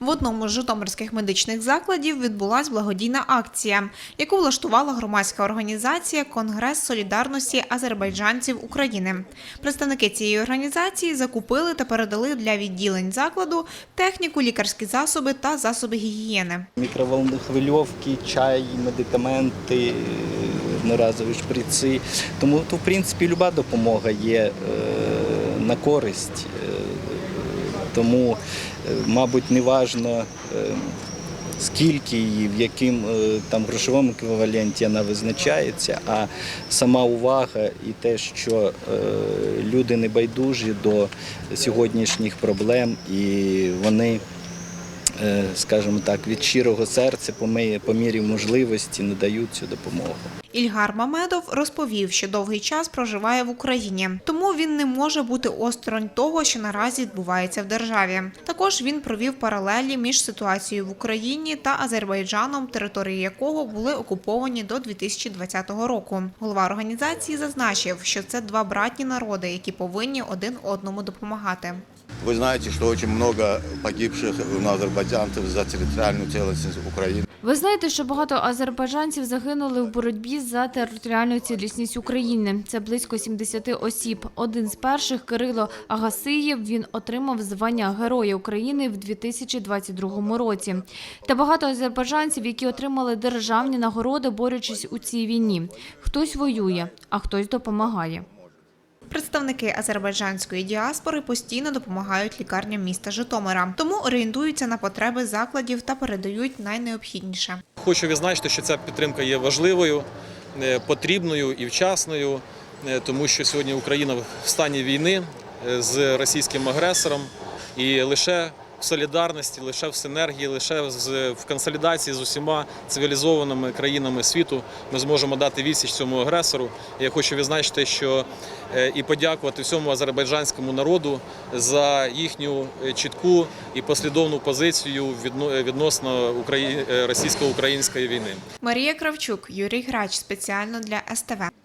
В одному з житомирських медичних закладів відбулась благодійна акція, яку влаштувала громадська організація Конгрес солідарності азербайджанців України. Представники цієї організації закупили та передали для відділень закладу техніку, лікарські засоби та засоби гігієни. мікроволновки, чай, медикаменти, одноразові шприци. Тому, то, в принципі, люба допомога є е, на користь. Тому, е, мабуть, не важно, е, скільки її, в яким е, там грошовому еквіваленті вона визначається, а сама увага і те, що люди не байдужі до сьогоднішніх проблем і вони скажімо так, від щирого серця по по мірі можливості надають цю допомогу. Ільгар Мамедов розповів, що довгий час проживає в Україні, тому він не може бути осторонь того, що наразі відбувається в державі. Також він провів паралелі між ситуацією в Україні та Азербайджаном, території якого були окуповані до 2020 року. Голова організації зазначив, що це два братні народи, які повинні один одному допомагати. Вы знаете, что очень много погибших у азербайджанцев за территориальную целостность Украины. Ви знаєте, що багато азербайджанців загинули в боротьбі за територіальну цілісність України. Це близько 70 осіб. Один з перших Кирило Агасиєв. Він отримав звання Героя України в 2022 році. Та багато азербайджанців, які отримали державні нагороди, борючись у цій війні. Хтось воює, а хтось допомагає. Представники азербайджанської діаспори постійно допомагають лікарням міста Житомира, тому орієнтуються на потреби закладів та передають найнеобхідніше. Хочу відзначити, що ця підтримка є важливою, е, потрібною і вчасною, е, тому що сьогодні Україна в стані війни е, з російським агресором, і лише в солідарності, лише в синергії, лише в консолідації з усіма цивілізованими країнами світу ми зможемо дати відсіч цьому агресору. Я хочу відзначити, що е, і подякувати всьому азербайджанському народу за їхню е, чітку і послідовну позицію відносно е, російсько-української війни. Марія Кравчук, Юрій Грач спеціально для СТВ.